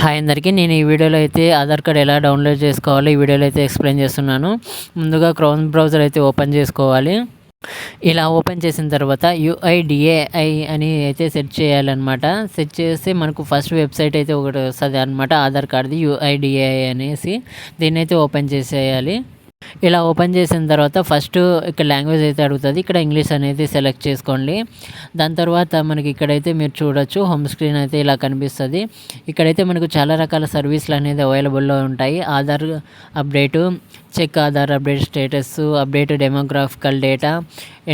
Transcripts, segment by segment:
Hi అందరికీ. నేను ఈ వీడియోలో అయితే ఆధార్ కార్డ్ ఎలా డౌన్లోడ్ చేసుకోవాలో ఈ వీడియోలో అయితే ఎక్స్ప్లెయిన్ చేస్తున్నాను. ముందుగా క్రోమ్ బ్రౌజర్ అయితే ఓపెన్ చేసుకోవాలి. ఇలా ఓపెన్ చేసిన తర్వాత యుఐడిఏఐ అని అయితే సెట్ చేయాలన్నమాట. సెట్ చేస్తే మనకు ఫస్ట్ వెబ్సైట్ అయితే ఒకటి వస్తుంది అనమాట ఆధార్ కార్డ్ది యుఐడిఏఐ అనేసి. దీన్ని అయితే ఓపెన్ చేసేయాలి. ఇలా ఓపెన్ చేసిన తర్వాత ఫస్ట్ ఇక్కడ లాంగ్వేజ్ అయితే అడుగుతుంది. ఇక్కడ ఇంగ్లీష్ అనేది సెలెక్ట్ చేసుకోండి. దాని తర్వాత మనకి ఇక్కడైతే మీరు చూడొచ్చు హోమ్ స్క్రీన్ అయితే ఇలా కనిపిస్తుంది. ఇక్కడైతే మనకు చాలా రకాల సర్వీసులు అనేది అవైలబుల్లో ఉంటాయి. Aadhaar update check Aadhaar update status update demographical data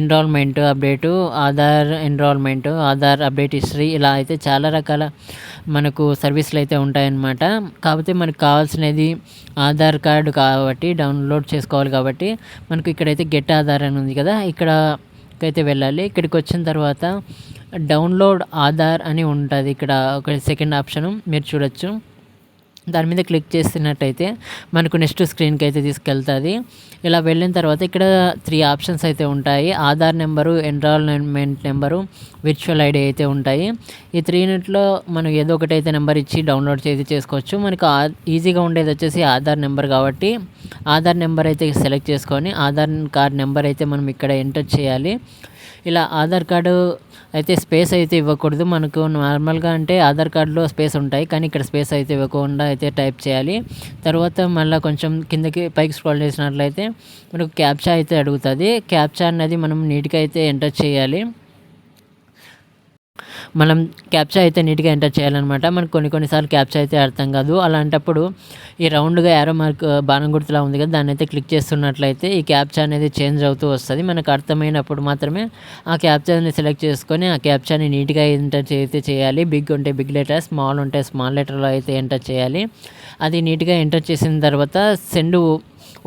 enrolment update Aadhaar enrolment Aadhaar update history ఇలా అయితే చాలా రకాల మనకు సర్వీసులు అయితే ఉంటాయన్నమాట. కాకపోతే మనకు కావాల్సినది ఆధార్ కార్డు కాబట్టి డౌన్లోడ్ చేసుకోవాలి కాబట్టి మనకు ఇక్కడైతే గెట్ ఆధార్ అని ఉంది కదా ఇక్కడ అయితే వెళ్ళాలి. ఇక్కడికి వచ్చిన తర్వాత డౌన్లోడ్ ఆధార్ అని ఉంటుంది. ఇక్కడ ఒక సెకండ్ ఆప్షను మీరు చూడొచ్చు. దాని మీద క్లిక్ చేసినట్టయితే మనకు నెక్స్ట్ స్క్రీన్కి అయితే తీసుకెళ్తుంది. ఇలా వెళ్ళిన తర్వాత ఇక్కడ త్రీ ఆప్షన్స్ అయితే ఉంటాయి. Aadhaar number enrolment number virtual ID అయితే ఉంటాయి. ఈ త్రీ నెట్లో మనం ఏదో ఒకటి అయితే నెంబర్ ఇచ్చి డౌన్లోడ్ చేసి చేసుకోవచ్చు. మనకు ఈజీగా ఉండేది వచ్చేసి ఆధార్ నెంబర్ కాబట్టి ఆధార్ నెంబర్ అయితే సెలెక్ట్ చేసుకొని ఆధార్ కార్డ్ నెంబర్ అయితే మనం ఇక్కడ ఎంటర్ చేయాలి. ఇలా ఆధార్ కార్డు అయితే స్పేస్ అయితే ఇవ్వకూడదు. మనకు నార్మల్గా అంటే ఆధార్ కార్డులో స్పేస్ ఉంటాయి. కానీ ఇక్కడ స్పేస్ అయితే ఇవ్వకుండా అయితే టైప్ చేయాలి. తర్వాత మళ్ళీ కొంచెం కిందకి పైకి స్క్రోల్ చేసినట్లయితే మనకు క్యాప్చా అయితే అడుగుతుంది. క్యాప్చా అనేది మనం నీట్గా అయితే ఎంటర్ చేయాలి. మనం క్యాప్చా అయితే నీట్గా ఎంటర్ చేయాలన్నమాట. మనకు కొన్ని కొన్నిసార్లు క్యాప్చా అయితే అర్థం కాదు. అలాంటప్పుడు ఈ రౌండ్గా యారో మార్క్ బాణం గుర్తులా ఉంది కదా దాన్ని అయితే క్లిక్ చేస్తున్నట్లయితే ఈ క్యాప్చా అనేది చేంజ్ అవుతూ వస్తుంది. మనకు అర్థమైనప్పుడు మాత్రమే ఆ క్యాప్చాని సెలెక్ట్ చేసుకొని ఆ క్యాప్చాని నీట్గా ఎంటర్ అయితే చేయాలి. బిగ్ ఉంటే బిగ్ లెటర్ స్మాల్ ఉంటే స్మాల్ లెటర్లో అయితే ఎంటర్ చేయాలి. అది నీట్గా ఎంటర్ చేసిన తర్వాత సెండ్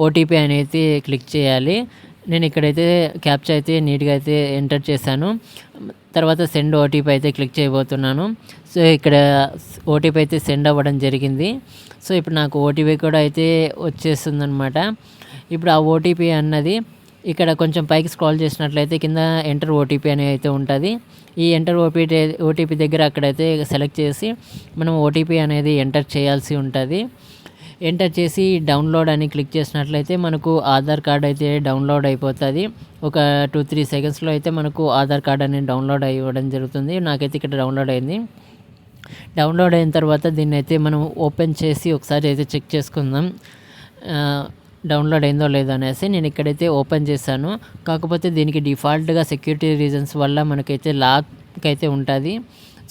ఓటీపీ అనేది క్లిక్ చేయాలి. నేను ఇక్కడైతే క్యాప్చా అయితే నీట్గా అయితే ఎంటర్ చేశాను. తర్వాత సెండ్ ఓటీపీ అయితే క్లిక్ చేయబోతున్నాను. సో ఇక్కడ ఓటీపీ అయితే సెండ్ అవ్వడం జరిగింది. సో ఇప్పుడు నాకు ఓటీపీ కూడా అయితే వచ్చేస్తుంది అనమాట ఇప్పుడు ఆ ఓటీపీ అన్నది ఇక్కడ కొంచెం పైకి స్క్రాల్ చేసినట్లయితే కింద ఎంటర్ ఓటీపీ అనేది అయితే ఉంటుంది. ఈ ఎంటర్ ఓటీపీ ఓటీపీ దగ్గర అక్కడైతే సెలెక్ట్ చేసి మనం ఓటీపీ అనేది ఎంటర్ చేయాల్సి ఉంటుంది. ఎంటర్ చేసి డౌన్లోడ్ అని క్లిక్ చేసినట్లయితే మనకు ఆధార్ కార్డ్ అయితే డౌన్లోడ్ అయిపోతుంది. ఒక టూ త్రీ సెకండ్స్లో అయితే మనకు ఆధార్ కార్డ్ అనేది డౌన్లోడ్ అవ్వడం జరుగుతుంది. నాకైతే ఇక్కడ డౌన్లోడ్ అయింది. డౌన్లోడ్ అయిన తర్వాత దీన్ని అయితే మనం ఓపెన్ చేసి ఒకసారి అయితే చెక్ చేసుకుందాం. డౌన్లోడ్ అయిందో లేదో అనేసి నేను ఇక్కడైతే ఓపెన్ చేశాను. కాకపోతే దీనికి డిఫాల్ట్గా సెక్యూరిటీ రీజన్స్ వల్ల మనకైతే లాక్ అయితే ఉంటుంది.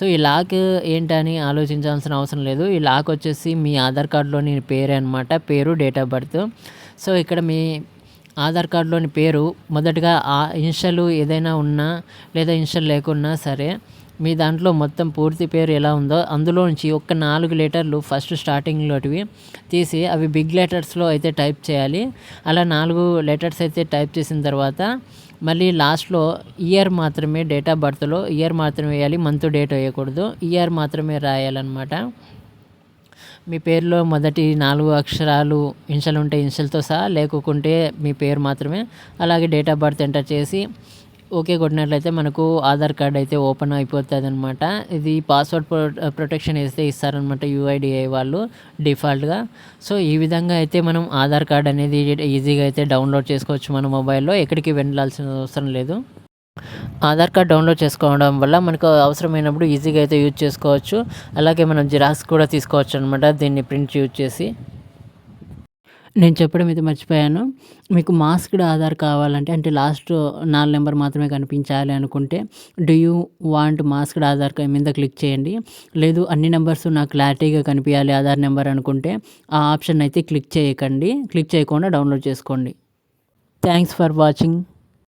సో ఈ లాక్ ఏంటని ఆలోచించాల్సిన అవసరం లేదు. ఈ లాక్ వచ్చేసి మీ ఆధార్ కార్డులోని పేరే అనమాట పేరు డేట్ ఆఫ్ బర్త్. సో ఇక్కడ మీ ఆధార్ కార్డులోని పేరు మొదటగా ఆ ఇన్షలు ఏదైనా ఉన్నా లేదా ఇన్షల్ లేకున్నా సరే మీ దాంట్లో మొత్తం పూర్తి పేరు ఎలా ఉందో అందులో నుంచి ఒక నాలుగు లెటర్లు ఫస్ట్ స్టార్టింగ్లోటివి తీసి అవి బిగ్ లెటర్స్లో అయితే టైప్ చేయాలి. అలా నాలుగు లెటర్స్ అయితే టైప్ చేసిన తర్వాత మళ్ళీ లాస్ట్లో ఇయర్ మాత్రమే డేట్ ఆఫ్ బర్త్లో ఇయర్ మాత్రమే వేయాలి మంత్ డేట్ వేయకూడదు. ఇయర్ మాత్రమే రాయాలన్నమాట. మీ పేరులో మొదటి నాలుగు అక్షరాలు ఇన్షల్ ఉంటే ఇన్షల్తో సహా లేకుంటే మీ పేరు మాత్రమే. అలాగే డేట్ ఆఫ్ బర్త్ ఎంటర్ చేసి ఓకే కొట్టినట్లయితే మనకు ఆధార్ కార్డ్ అయితే ఓపెన్ అయిపోతుంది అనమాట ఇది పాస్వర్డ్ ప్రొటెక్షన్ వేస్తే ఇస్తారనమాట యూఐడిఐ వాళ్ళు డిఫాల్ట్గా. సో ఈ విధంగా అయితే మనం ఆధార్ కార్డ్ అనేది ఈజీగా అయితే డౌన్లోడ్ చేసుకోవచ్చు మన మొబైల్లో. ఎక్కడికి వెళ్ళాల్సిన అవసరం లేదు. ఆధార్ కార్డ్ డౌన్లోడ్ చేసుకోవడం వల్ల మనకు అవసరమైనప్పుడు ఈజీగా అయితే యూజ్ చేసుకోవచ్చు. అలాగే మనం జిరాక్స్ కూడా తీసుకోవచ్చు అనమాట దీన్ని ప్రింట్ యూజ్ చేసి. నేను చెప్పడం అయితే మర్చిపోయాను. మీకు మాస్క్డ్ ఆధార్ కావాలంటే అంటే లాస్ట్ నాలుగు నెంబర్ మాత్రమే కనిపించాలి అనుకుంటే do you want masked Aadhaar మీద క్లిక్ చేయండి. లేదు అన్ని నెంబర్స్ నాకు క్లారిటీగా కనిపించాలి ఆధార్ నెంబర్ అనుకుంటే ఆ ఆప్షన్ అయితే క్లిక్ చేయకండి. క్లిక్ చేయకుండా డౌన్లోడ్ చేసుకోండి. Thanks for watching.